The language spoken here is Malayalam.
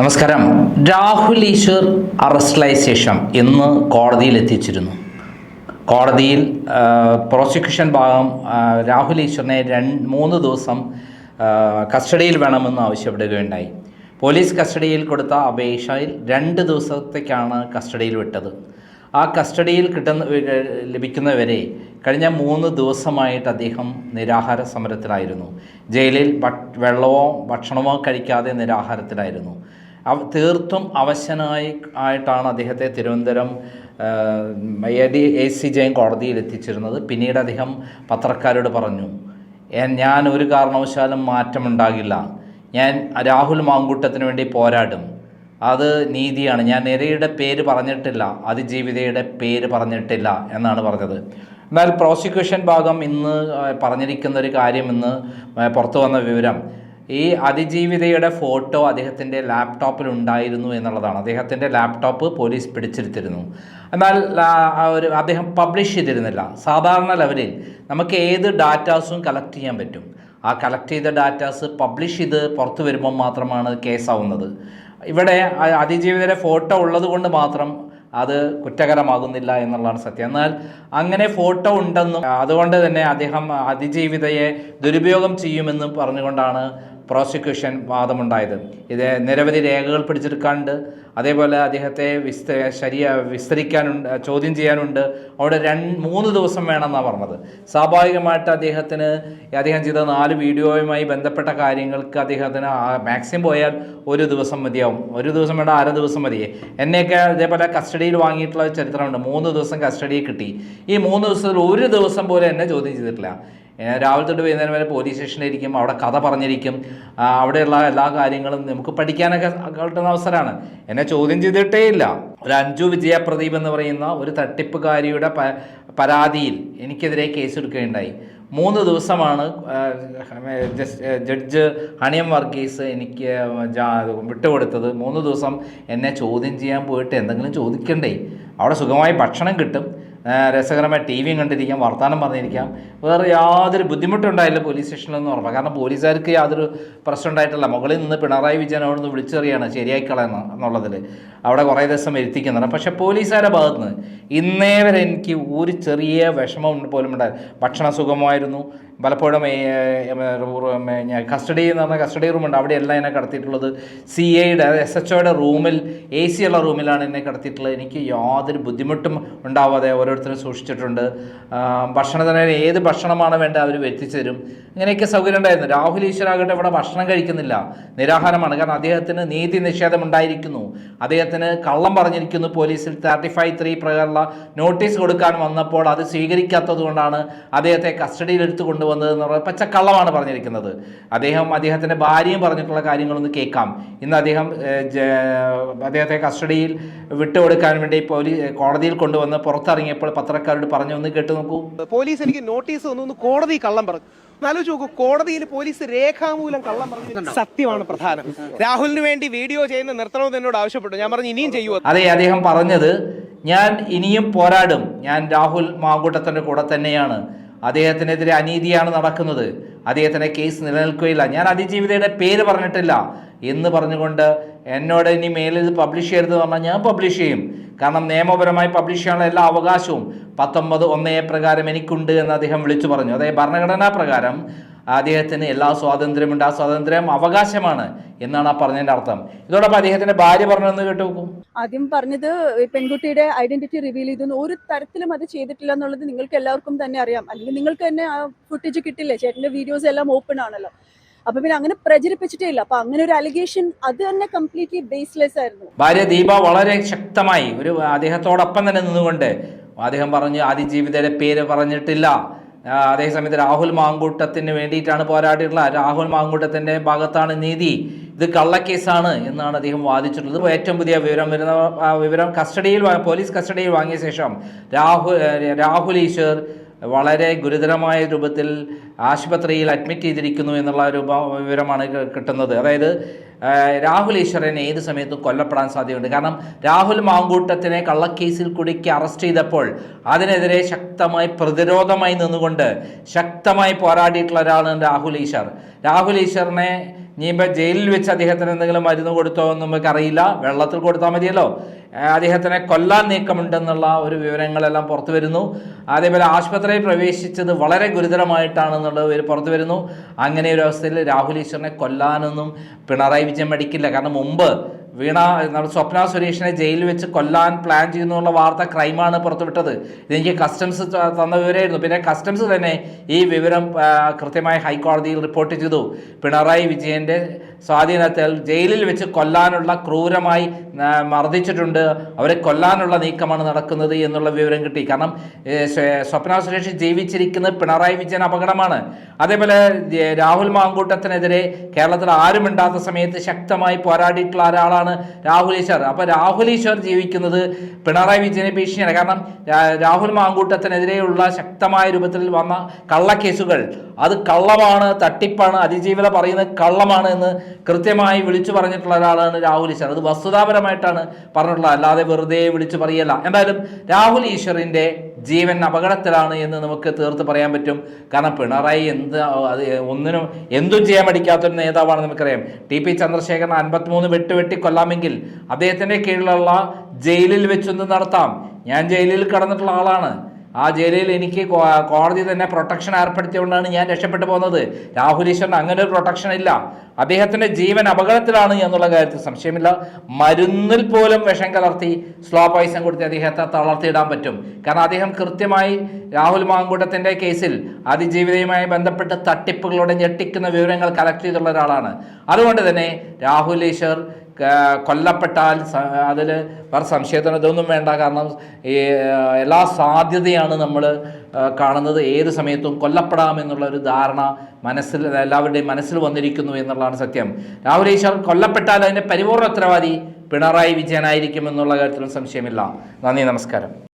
നമസ്കാരം. രാഹുൽ ഈശ്വർ അറസ്റ്റിലായ ശേഷം ഇന്ന് കോടതിയിൽ എത്തിച്ചിരുന്നു. കോടതിയിൽ പ്രോസിക്യൂഷൻ ഭാഗം രാഹുൽ ഈശ്വറിനെ രണ്ട് മൂന്ന് ദിവസം കസ്റ്റഡിയിൽ വേണമെന്ന് ആവശ്യപ്പെടുകയുണ്ടായി. പോലീസ് കസ്റ്റഡിയിൽ കൊടുത്ത അപേക്ഷയിൽ രണ്ട് ദിവസത്തേക്കാണ് കസ്റ്റഡിയിൽ വിട്ടത്. ആ കസ്റ്റഡിയിൽ കിട്ടുന്ന ലഭിക്കുന്നവരെ കഴിഞ്ഞ മൂന്ന് ദിവസമായിട്ട് അദ്ദേഹം നിരാഹാര സമരത്തിലായിരുന്നു. ജയിലിൽ വെള്ളമോ ഭക്ഷണമോ കഴിക്കാതെ നിരാഹാരത്തിലായിരുന്നു. തീർത്തും അവശനായി ആയിട്ടാണ് അദ്ദേഹത്തെ Thiruvananthapuram A D A C Jayan കോടതിയിൽ എത്തിച്ചിരുന്നത്. പിന്നീട് അദ്ദേഹം പത്രക്കാരോട് പറഞ്ഞു ഞാൻ ഒരു കാരണവശാലും മാറ്റമുണ്ടാകില്ല. ഞാൻ രാഹുൽ മാങ്കൂട്ടത്തിന് വേണ്ടി പോരാടും. അത് നീതിയാണ്. ഞാൻ നിരയുടെ പേര് പറഞ്ഞിട്ടില്ല. അതിജീവിതയുടെ പേര് പറഞ്ഞിട്ടില്ല എന്നാണ് പറഞ്ഞത്. എന്നാൽ പ്രോസിക്യൂഷൻ ഭാഗം ഇന്ന് പറഞ്ഞിരിക്കുന്ന ഒരു കാര്യം ഇന്ന് പുറത്തു വന്ന വിവരം. ഈ അതിജീവിതയുടെ ഫോട്ടോ അദ്ദേഹത്തിന്റെ ലാപ്ടോപ്പിൽ ഉണ്ടായിരുന്നു എന്നുള്ളതാണ്. അദ്ദേഹത്തിന്റെ ലാപ്ടോപ്പ് പോലീസ് പിടിച്ചെടുത്തിരുന്നു. എന്നാൽ ഒരു അദ്ദേഹം പബ്ലിഷ് ചെയ്തിരുന്നില്ല. സാധാരണ ലെവലിൽ നമുക്ക് ഏത് ഡാറ്റാസും കളക്ട് ചെയ്യാൻ പറ്റും. ആ കളക്ട് ചെയ്ത ഡാറ്റാസ് പബ്ലിഷ് ചെയ്ത് പുറത്തു വരുമ്പോൾ മാത്രമാണ് കേസാവുന്നത്. ഇവിടെ അതിജീവിതയുടെ ഫോട്ടോ ഉള്ളത് കൊണ്ട് മാത്രം അത് കുറ്റകരമാകുന്നില്ല എന്നുള്ളതാണ് സത്യം. എന്നാൽ അങ്ങനെ ഫോട്ടോ ഉണ്ടെന്നും അതുകൊണ്ട് തന്നെ അദ്ദേഹം അതിജീവിതയെ ദുരുപയോഗം ചെയ്യുമെന്നും പറഞ്ഞുകൊണ്ടാണ് പ്രോസിക്യൂഷൻ വാദമുണ്ടായത്. ഇത് നിരവധി രേഖകൾ പിടിച്ചെടുക്കാനുണ്ട്. അതേപോലെ അദ്ദേഹത്തെ വിസ്ത ശരിയ വിസ്തരിക്കാനുണ്ട് ചോദ്യം ചെയ്യാനുണ്ട്. അവിടെ രണ്ട് മൂന്ന് ദിവസം വേണമെന്നാണ് പറഞ്ഞത്. സ്വാഭാവികമായിട്ട് അദ്ദേഹത്തിന് അദ്ദേഹം ചെയ്ത നാല് വീഡിയോയുമായി ബന്ധപ്പെട്ട കാര്യങ്ങൾക്ക് അദ്ദേഹത്തിന് മാക്സിമം പോയാൽ ഒരു ദിവസം മതിയാവും. ഒരു ദിവസം വേണ്ട അര ദിവസം മതി. എന്നെയൊക്കെ അതേപോലെ കസ്റ്റഡിയിൽ വാങ്ങിയിട്ടുള്ള ചരിത്രമുണ്ട്. മൂന്ന് ദിവസം കസ്റ്റഡിയിൽ കിട്ടി. ഈ മൂന്ന് ദിവസത്തിൽ ഒരു ദിവസം പോലും എന്നെ ചോദ്യം ചെയ്തിട്ടില്ല. രാവിലെ തൊട്ട് വൈകുന്നേരം വരെ പോലീസ് സ്റ്റേഷനിലിരിക്കും അവിടെ കഥ പറഞ്ഞിരിക്കും. അവിടെയുള്ള എല്ലാ കാര്യങ്ങളും നമുക്ക് പഠിക്കാനൊക്കെ കിട്ടുന്ന അവസരമാണ്. എന്നെ ചോദ്യം ചെയ്തിട്ടേ ഇല്ല. ഒരു അഞ്ജു വിജയ പ്രദീപ് എന്ന് പറയുന്ന ഒരു തട്ടിപ്പുകാരിയുടെ പരാതിയിൽ എനിക്കെതിരെ കേസ് എടുക്കുകയുണ്ടായി. മൂന്ന് ദിവസമാണ് ജഡ്ജ് ഹണിയം വർഗീസ് എനിക്ക് വിട്ടുകൊടുത്തത്. മൂന്ന് ദിവസം എന്നെ ചോദ്യം ചെയ്യാൻ പോയിട്ട് എന്തെങ്കിലും ചോദിക്കണ്ടേ? അവിടെ സുഖമായി ഭക്ഷണം കിട്ടും. രസകരമായ ടി വിയും കണ്ടിരിക്കാം വർത്തമാനം പറഞ്ഞിരിക്കാം. വേറെ യാതൊരു ബുദ്ധിമുട്ടുണ്ടായില്ല പോലീസ് സ്റ്റേഷനിലെന്ന് ഉറപ്പാണ് കാരണം പോലീസുകാർക്ക് യാതൊരു പ്രശ്നം ഉണ്ടായിട്ടില്ല. മുകളിൽ നിന്ന് പിണറായി വിജയൻ അവിടെ നിന്ന് വിളിച്ചറിയാണ് ശരിയായി കളയണം എന്നുള്ളതിൽ അവിടെ കുറേ ദിവസം എത്തിക്കുന്നുണ്ട് പക്ഷേ പോലീസുകാരുടെ ഭാഗത്ത് നിന്ന് ഇന്നേ വരെ എനിക്ക് ഒരു ചെറിയ വിഷമം പോലും ഉണ്ടായി ഭക്ഷണ സുഖമായിരുന്നു പലപ്പോഴും കസ്റ്റഡി എന്ന് പറഞ്ഞാൽ കസ്റ്റഡി റൂമുണ്ട് അവിടെയല്ല എന്നെ കടത്തിയിട്ടുള്ളത്. സി ഐയുടെ എസ് എച്ച് ഒയുടെ റൂമിൽ എ സി ഉള്ള റൂമിലാണ് എന്നെ കടത്തിയിട്ടുള്ളത്. എനിക്ക് യാതൊരു ബുദ്ധിമുട്ടും ഉണ്ടാവാതെ ഓരോരുത്തരും സൂക്ഷിച്ചിട്ടുണ്ട്. ഭക്ഷണത്തിന് ഏത് ഭക്ഷണമാണ് വേണ്ടത് അവർ എത്തിച്ചു തരും. ഇങ്ങനെയൊക്കെ സൗകര്യം ഉണ്ടായിരുന്നു. രാഹുൽ ഈശ്വരാകട്ടെ ഇവിടെ ഭക്ഷണം കഴിക്കുന്നില്ല. നിരാഹാരമാണ്. കാരണം അദ്ദേഹത്തിന് നീതി നിഷേധം ഉണ്ടായിരിക്കുന്നു. അദ്ദേഹത്തിന് കള്ളം പറഞ്ഞിരിക്കുന്നു പോലീസിൽ. തേർട്ടി ഫൈവ് ത്രീ പ്രകാരമുള്ള നോട്ടീസ് കൊടുക്കാൻ വന്നപ്പോൾ അത് സ്വീകരിക്കാത്തത് കൊണ്ടാണ് അദ്ദേഹത്തെ കസ്റ്റഡിയിൽ എടുത്തു കൊണ്ടുവന്നത് എന്ന് പറഞ്ഞാൽ പച്ചക്കള്ളമാണ് പറഞ്ഞിരിക്കുന്നത്. അദ്ദേഹം അദ്ദേഹത്തിന്റെ ഭാര്യയും പറഞ്ഞിട്ടുള്ള കാര്യങ്ങളൊന്ന് കേൾക്കാം. ഇന്ന് അദ്ദേഹം അദ്ദേഹത്തെ കസ്റ്റഡിയിൽ വിട്ടുകൊടുക്കാൻ വേണ്ടി പോലീസ് കോടതിയിൽ കൊണ്ടുവന്ന് പുറത്തിറങ്ങിയപ്പോൾ പത്രക്കാരോട് പറഞ്ഞു ഒന്ന് കേട്ടു നോക്കൂ. പോലീസ് എനിക്ക് നോട്ടീസ് തന്നു കോടതി കള്ളം പറഞ്ഞു. ആലോചിച്ച് നോക്കൂ കോടതിയിൽ പോലീസ് രേഖാമൂലം കള്ളം പറഞ്ഞു സത്യമാണ് പ്രധാനം. രാഹുലിന് വേണ്ടി വീഡിയോ ചെയ്യുന്ന നിർത്തണമെന്ന് എന്നോട് ആവശ്യപ്പെട്ടു. ഞാൻ പറഞ്ഞു ഇനിയും ചെയ്യുമോ അതെ അദ്ദേഹം പറഞ്ഞത് ഞാൻ ഇനിയും പോരാടും. ഞാൻ രാഹുൽ മാങ്കൂട്ടത്തിന്റെ കൂടെ തന്നെയാണ്. അദ്ദേഹത്തിനെതിരെ അനീതിയാണ് നടക്കുന്നത്. അദ്ദേഹത്തിന്റെ കേസ് നിലനിൽക്കുകയില്ല. ഞാൻ അതിജീവിതയുടെ പേര് പറഞ്ഞിട്ടില്ല എന്ന് പറഞ്ഞുകൊണ്ട് എന്നോട് ഇനി മേലിൽ പബ്ലിഷ് ചെയ്യരുത് പറഞ്ഞാൽ ഞാൻ പബ്ലിഷ് ചെയ്യും. കാരണം നിയമപരമായി പബ്ലിഷ് ചെയ്യാനുള്ള എല്ലാ അവകാശവും പത്തൊമ്പത് ഒന്നേ പ്രകാരം എനിക്കുണ്ട് എന്ന് അദ്ദേഹം വിളിച്ചു പറഞ്ഞു. അതായത് ഭരണഘടനാ പ്രകാരം അദ്ദേഹത്തിന് എല്ലാ സ്വാതന്ത്ര്യമുണ്ട് ആ സ്വാതന്ത്ര്യം അവകാശമാണ് എന്നാണ് ആ പറഞ്ഞതിന്റെ അർത്ഥം. ഇതോടൊപ്പം അദ്ദേഹത്തിന്റെ ഭാര്യ പറഞ്ഞതെന്ന് കേട്ടു ആദ്യം പറഞ്ഞത് പെൺകുട്ടിയുടെ ഐഡന്റിറ്റി റിവീൽ ചെയ്തു ഒരു തരത്തിലും അത് ചെയ്തിട്ടില്ല എന്നുള്ളത് നിങ്ങൾക്ക് എല്ലാവർക്കും തന്നെ അറിയാം. അല്ലെങ്കിൽ നിങ്ങൾക്ക് തന്നെ ആ ഫുട്ടേജ് കിട്ടില്ലേ? ചേട്ടന്റെ വീഡിയോസ് എല്ലാം ഓപ്പൺ ആണല്ലോ. അപ്പൊ പിന്നെ അങ്ങനെ പ്രചരിപ്പിച്ചിട്ടേ ഇല്ല. അപ്പൊ അങ്ങനെ ഒരു അലിഗേഷൻ അത് തന്നെ കംപ്ലീറ്റ്ലി ബേസ്ലെസ് ആയിരുന്നു. ഭാര്യ ദീപ വളരെ ശക്തമായി ഒരു അദ്ദേഹത്തോടൊപ്പം തന്നെ നിന്നുകൊണ്ട് അദ്ദേഹം പറഞ്ഞു ആദ്യ ജീവിതയുടെ പേര് പറഞ്ഞിട്ടില്ല. അതേസമയത്ത് രാഹുൽ മാങ്കൂട്ടത്തിന് വേണ്ടിയിട്ടാണ് പോരാടിയിട്ടുള്ളത് രാഹുൽ മാങ്കൂട്ടത്തിന്റെ ഭാഗത്താണ് നീതി. ഇത് കള്ളക്കേസാണ് എന്നാണ് അദ്ദേഹം വാദിച്ചിട്ടുള്ളത്. ഏറ്റവും പുതിയ വിവരം വരുന്ന വിവരം കസ്റ്റഡിയിൽ പോലീസ് കസ്റ്റഡിയിൽ വാങ്ങിയ ശേഷം രാഹുൽ രാഹുൽ ഈശ്വർ വളരെ ഗുരുതരമായ രൂപത്തിൽ ആശുപത്രിയിൽ അഡ്മിറ്റ് ചെയ്തിരിക്കുന്നു എന്നുള്ള ഒരു ഉപ- വിവരമാണ് കിട്ടുന്നത്. അതായത് രാഹുൽ ഈശ്വരനെ ഏത് സമയത്തും കൊല്ലപ്പെടാൻ സാധ്യതയുണ്ട്. കാരണം രാഹുൽ മാങ്കൂട്ടത്തിനെ കള്ളക്കേസിൽ കുടുക്കി അറസ്റ്റ് ചെയ്തപ്പോൾ അതിനെതിരെ ശക്തമായി പ്രതിരോധമായി നിന്നുകൊണ്ട് ശക്തമായി പോരാടിയിട്ടുള്ള ഒരാളാണ് രാഹുൽ ഈശ്വർ. രാഹുൽ ഈശ്വറിനെ ഇനിയിപ്പോൾ ജയിലിൽ വെച്ച് അദ്ദേഹത്തിന് എന്തെങ്കിലും മരുന്ന് കൊടുത്തോ എന്ന് നമുക്ക് അറിയില്ല. വെള്ളത്തിൽ കൊടുത്താൽ മതിയല്ലോ. അദ്ദേഹത്തിനെ കൊല്ലാൻ നീക്കമുണ്ടെന്നുള്ള ഒരു വിവരങ്ങളെല്ലാം പുറത്തു വരുന്നു. അതേപോലെ ആശുപത്രിയിൽ പ്രവേശിച്ചത് വളരെ ഗുരുതരമായിട്ടാണെന്നുള്ളത് ഒരു പുറത്തു വരുന്നു. അങ്ങനെ ഒരു അവസ്ഥയിൽ രാഹുൽ ഈശ്വറിനെ കൊല്ലാനൊന്നും പിണറായി വിജയൻ മടിക്കില്ല. കാരണം മുമ്പ് വീണ നമ്മുടെ സ്വപ്ന സുരേഷിനെ ജയിലിൽ വെച്ച് കൊല്ലാൻ പ്ലാൻ ചെയ്യുന്നു എന്നുള്ള വാർത്ത ക്രൈമാണ് പുറത്തുവിട്ടത്. ഇതെനിക്ക് കസ്റ്റംസ് തന്ന വിവരമായിരുന്നു. പിന്നെ കസ്റ്റംസ് തന്നെ ഈ വിവരം കൃത്യമായി ഹൈക്കോടതിയിൽ റിപ്പോർട്ട് ചെയ്തു. പിണറായി വിജയന്റെ സ്വാധീനത്തിൽ ജയിലിൽ വെച്ച് കൊല്ലാനുള്ള ക്രൂരമായി മർദ്ദിച്ചിട്ടുണ്ട്. അവരെ കൊല്ലാനുള്ള നീക്കമാണ് നടക്കുന്നത് എന്നുള്ള വിവരം കിട്ടി. കാരണം സ്വപ്ന സുരേഷ് ജീവിച്ചിരിക്കുന്നത് പിണറായി വിജയൻ അപകടമാണ്. അതേപോലെ രാഹുൽ മാങ്കൂട്ടത്തിനെതിരെ കേരളത്തിൽ ആരും മിണ്ടാത്ത സമയത്ത് ശക്തമായി പോരാടിയിട്ടുള്ള ഒരാളാണ് രാഹുൽ ഈശ്വർ. അപ്പൊ രാഹുൽ ഈശ്വർ ജീവിക്കുന്നത് പിണറായി വിജയനെ ഭീഷണിയാണ്. കാരണം രാഹുൽ മാങ്കൂട്ടത്തിനെതിരെയുള്ള ശക്തമായ രൂപത്തിൽ വന്ന കള്ളക്കേസുകൾ. അത് കള്ളമാണ് തട്ടിപ്പാണ് അതിജീവിത പറയുന്നത് കള്ളമാണ് എന്ന് കൃത്യമായി വിളിച്ചു പറഞ്ഞിട്ടുള്ള ഒരാളാണ് രാഹുൽ ഈശ്വർ. അത് വസ്തുതാപരമായിട്ടാണ് പറഞ്ഞിട്ടുള്ളത് അല്ലാതെ വെറുതെ വിളിച്ചു പറയല്ല. എന്തായാലും രാഹുൽ ഈശ്വറിന്റെ ജീവൻ അപകടത്തിലാണ് എന്ന് നമുക്ക് തീർത്ത് പറയാൻ പറ്റും. കാരണം പിണറായി എന്ത് അത് ഒന്നിനും എന്തും ചെയ്യാൻ പഠിക്കാത്തൊരു നേതാവാണ് നമുക്കറിയാം. ടി പി ചന്ദ്രശേഖരൻ അൻപത്തിമൂന്ന് വെട്ട് വെട്ടി കൊല്ലാമെങ്കിൽ അദ്ദേഹത്തിന്റെ കീഴിലുള്ള ജയിലിൽ വെച്ചൊന്ന് നടത്താം. ഞാൻ ജയിലിൽ കിടന്നിട്ടുള്ള ആളാണ്. ആ ജയിലിൽ എനിക്ക് കോടതി തന്നെ പ്രൊട്ടക്ഷൻ ഏർപ്പെടുത്തിയതുകൊണ്ടാണ് ഞാൻ രക്ഷപ്പെട്ടു പോകുന്നത്. രാഹുൽ ഈശ്വറിന് അങ്ങനെ ഒരു പ്രൊട്ടക്ഷൻ ഇല്ല. അദ്ദേഹത്തിന്റെ ജീവൻ അപകടത്തിലാണ് എന്നുള്ള കാര്യത്തിൽ സംശയമില്ല. മരുന്നിൽ പോലും വിഷം കലർത്തി സ്ലോ പോയിസൺ കൊടുത്ത് അദ്ദേഹത്തെ തളർത്തിയിടാൻ പറ്റും. കാരണം അദ്ദേഹം കൃത്യമായി രാഹുൽ മാങ്കൂട്ടത്തിന്റെ കേസിൽ അതിജീവിതയുമായി ബന്ധപ്പെട്ട് തട്ടിപ്പുകളോടെ ഞെട്ടിക്കുന്ന വിവരങ്ങൾ കളക്ട് ചെയ്തുള്ള ഒരാളാണ്. അതുകൊണ്ട് തന്നെ രാഹുൽ ഈശ്വർ കൊല്ലപ്പെട്ടാൽ അതിൽ വേറെ സംശയത്തിന് ഇതൊന്നും വേണ്ട. കാരണം ഈ എല്ലാ സാധ്യതയാണ് നമ്മൾ കാണുന്നത്. ഏത് സമയത്തും കൊല്ലപ്പെടാമെന്നുള്ള ഒരു ധാരണ മനസ്സിൽ എല്ലാവരുടെയും മനസ്സിൽ വന്നിരിക്കുന്നു എന്നുള്ളതാണ് സത്യം. രാഹുൽ ഈശ്വർ കൊല്ലപ്പെട്ടാൽ അതിന്റെ പരിപൂർണ ഉത്തരവാദി പിണറായി വിജയനായിരിക്കും എന്നുള്ള കാര്യത്തിലും സംശയമില്ല. നന്ദി നമസ്കാരം.